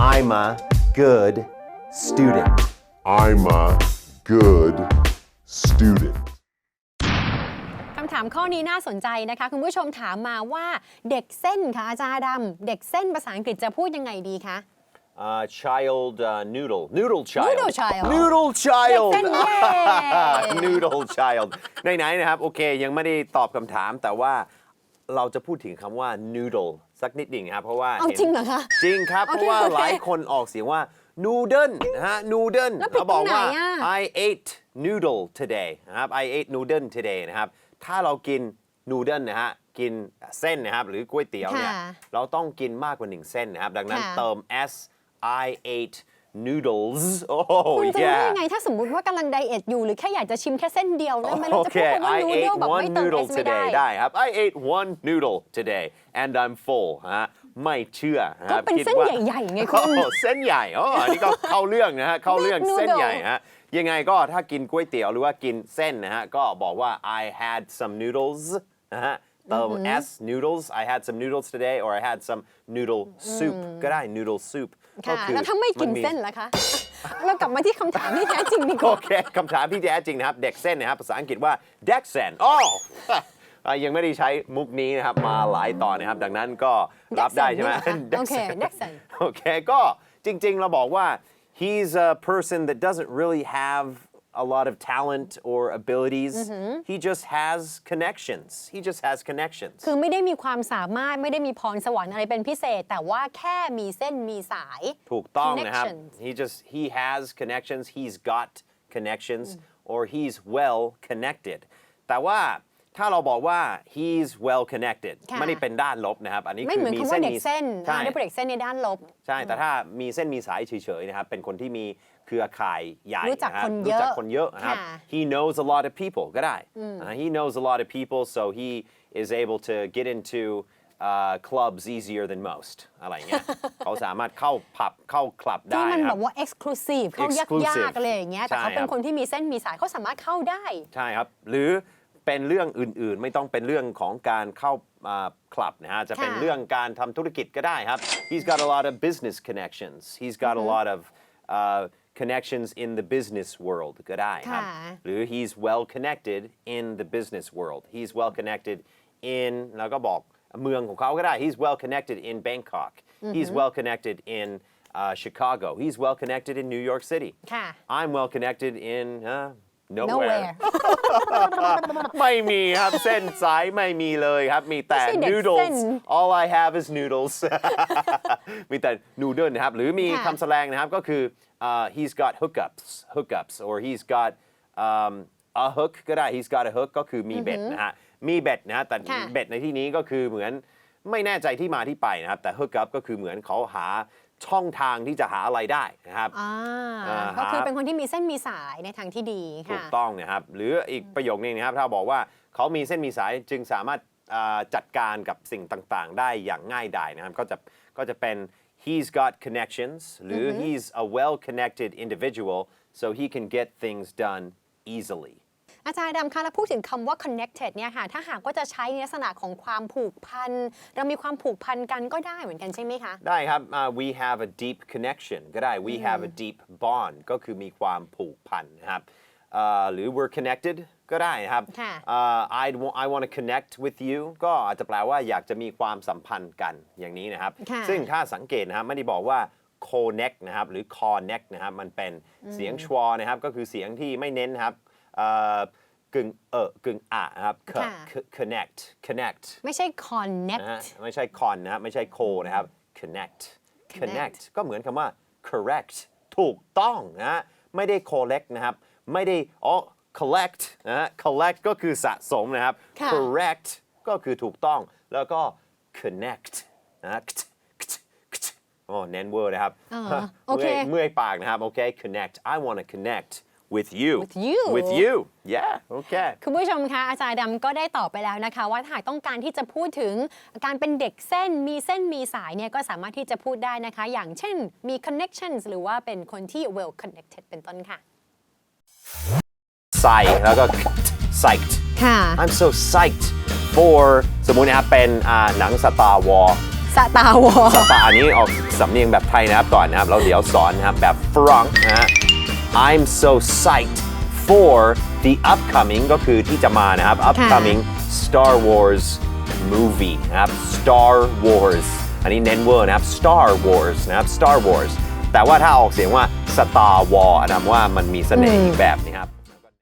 I'm a good student I'm a good student. คำถามข้อนี้น่าสนใจนะคะ คุณผู้ชมถามมาว่าเด็กเส้นค่ะอาจารย์ดำเด็กเส้นภาษาอังกฤษจะพูดยังไงดีคะ uh, child uh, noodle noodle child Noodle child noodle child เด็กเส้นเย่ noodle child ไหนๆนะครับ โอเค ยังไม่ได้ตอบคำถาม แต่ว่าเราจะพูดถึงคำว่า noodle สักนิดหนึ่งนะครับเพราะว่าเอาห็นจริงเหรอคะจริงครับโอเพเคราะว่าโอเคหลายคนออกเสียงว่า noodle นะฮะ noodle แล้วผิดเขาบอกว่าตรงไหนอะ I ate noodle today นะครับ I ate noodle today นะครับถ้าเรากิน noodle นะฮะกินเส้นนะครับหรือก๋วยเตี๋ยวเนี่ยค่ะเราต้องกินมากกว่าหนึ่งเส้นนะครับ ดังนั้นค่ะเติม s I ate noodles โอ้คุณจะรู้ได้ yeah ยังไง ถ้าสมมุติว่ากำลังไดเอทอยู่ หรือแค่อยากจะชิมแค่เส้นเดียวแล้วมันโอจะเคพูดคำว่า I นู ate เดิลแบบ one ไม่เติม noodle เอสไม่ได้ today ได้ครับ I ate one noodle today and I'm full ฮะไม่เชื่อนะคก็รับเป็นคิดเส้นว่าใหญ่ๆไงคุณโอ้เส้นใหญ่อ๋ออันนี้ก็ เข้าเรื่องนะฮะเข้าเรื่อง Big เส้น noodle ใหญ่ฮะยังไงก็ถ้ากินก๋วยเตี๋ยวหรือว่ากินเส้นนะฮะก็บอกว่า I had some noodles นะฮะ เติม s noodles I had some noodles today or I had some noodle soup ก็ได้ noodle soup ก็ค่ะคือแล้วถ้าไม่กินมีเส้นล่ะคะ เรากลับมาที่คำถามที่แท้จริงดีกโอว่า เคคำถามที่แท้จริงนะครับ เด็กเส้นนะครับ ภาษาอังกฤษว่า d e x e n อ๋ออะยังไม่ได้ใช้มุกนี้นะครับ มาหลายตอนนะครับ ดังนั้นก็รับได้ใช่ไหม Dexen นี่เหรอคะโอเค Dexen โอเค ก็จริงๆ เราบอกว่า he's a person that doesn't really have a lot of talent or abilities he just has connections he just has connections คือไม่ได้มีความสามารถไม่ได้มีพรสวรรค์อะไรเป็นพิเศษ แต่ว่าแค่มีเส้นมีสาย ถูกต้องนะครับ Connections he just he has connections he's got connections or he's well connected แต่ว่า ถ้าเราบอกว่า he's well connected ค่ะ ไม่ได้เป็นด้านลบนะครับ อันนี้ไม่คืเหอมือนมีคำเส้ว่านเด็กมีเส้นใช่อ่าได้เป็นเด็กเส้นในด้านลบ ใช่ แต่ถ้ามีเส้นมีสายเฉยๆนะครับ เป็นคนที่มีเครือข่ายใหญ่รู้จักะฮะคนเยอะรู้จักคนเยอะนะครับ ค่ะ he knows a lot of people ก็ได้อ่า he knows a lot of people so he is able to get into uh, clubs easier than most อะไรเงี้ย เขาสามารถเข้าผับเข้าคลับได้ที่มันนะคแบรับ บว่า exclusive เขายาก Exclusive ๆอะไรอย่างเงี้ยแต่เขาใช่เป็ครันบคนที่มีเส้นมีสายเขาสามารถเข้าได้ ใช่ครับ หรือ เป็นเรื่องอื่นๆ ไม่ต้องเป็นเรื่องของการเข้าคลับนะฮะจะเป็นค่ะเรื่องการทำธุรกิจก็ได้ครับ he's got a lot of business connections he's got a lot of uh, connections in the business world ก็ได้ครับค่ะหรือ he's well connected in the business world he's well connected in แล้วก็บอกเมืองของเขาก็ได้ he's well connected in Bangkok he's well connected in uh, Chicago he's well connected in New York City ค่ะ I'm well connected in uh, nowhere nowhere ไม่มีครับ เส้นสายไม่มีเลยครับ มีแต่ ไม่ใช่เด็ก noodles เส้น all I have is noodles มีแต่ noodle นะครับ หรือมีค่ะคำแสดงนะครับ ก็คือ uh, he's got hookups hookups or he's got um, a hook ก็ได้ he's got a hook ก็คือมีเบ็ดนะฮะ มีเบ็ดนะฮะแต่ค่ะ เบ็ดในที่นี้ก็คือเหมือนไม่แน่ใจที่มาที่ไปนะครับ แต่ hookup ก็คือเหมือนเขาหา ช่องทางที่จะหาอะไรได้นะครับ อ่าอ่าก็คือฮะ เป็นคนที่มีเส้นมีสายในทางที่ดีถูค่ะ กต้องนะครับ หรืออีกประโยคนึงนะครับ ถ้าบอกว่าเขามีเส้นมีสายจึงสามารถอ่าจัดการกับสิ่งต่างๆ ได้อย่างง่ายดายนะครับ ก็จะก็จะเป็น he's got connections หรือ he's a well connected individual so he can get things done easily อาจารย์ดำคะแล้วพูดถึงคำว่า connected เนี่ยค่ะ ถ้าหากว่าจะใช้ในลักษณะของความผูกพัน เรามีความผูกพันกันก็ได้เหมือนกันใช่ไหมคะ ได้ครับอ่า we have a deep connection ก็ได้ we have a deep bond ก็คือมีความผูกพันนะครับอ่าหรือ we're connected ก็ได้นะครับค่ะอ่า I want I want to connect with you ก็อาจจะแปลว่าอยากจะมีความสัมพันธ์กันอย่างนี้นะครับค่ะซึ่งถ้าสังเกตนะครับไม่ได้บอกว่า connect นะครับหรือ connect นะครับมันเป็นเสียงชวอนะครับก็คือเสียงที่ไม่เน้นนะครับอ่า กึ่งเออกึ่งอะนะครับค่ะ connect connect ไม่ใช่ connect นะฮะไม่ใช่ con นะครับไม่ใช่ co นะครับ connect connect ก็เหมือนคำว่า correct ถูกต้องนะฮะไม่ได้ collect นะครับ ไม่ได้อ๋อ collect นะฮะ collect ก็คือสะสมนะครับ ค่ะ correct ก็คือถูกต้องแล้วก็ connect นะฮะโอ้เน้นเวอร์นะครับ อ่าโอเคมื่อยเมื่อยปากนะครับ โอเค connect I want to connect with you With you with you yeah okay คุณผู้ชมคะอาจารย์ดำก็ได้ตอบไปแล้วนะคะ ว่าถ้าหากต้องการที่จะพูดถึงการเป็นเด็กเส้นมีเส้นมีสายเนี่ยก็สามารถที่จะพูดได้นะคะ อย่างเช่นมี connections หรือว่าเป็นคนที่ well connected เป็นต้นค่ะใส่แล้วก็ psyched ค่ะ I'm so psyched for สมมุตินะครับเป็นอ่าหนัง Star Wars สตาร์วอลแต่อันนี้ออกสำเนียงแบบไทยนะครับก่อนนะครับแล้วเดี๋ยวสอนนะครับแบบฝรั่งนะฮะ I'm so psyched for the upcoming ก็คือที่จะมานะครับ upcoming Star Wars movie นะครับ Star Wars อันนี้เน้นเวอร์นะครับ Star Wars นะครับ Star Wars แต่ว่าถ้าออกเสียงว่า Star War อันนั้นว่ามันมีเสน่ห์อีกแบบนี้ครับ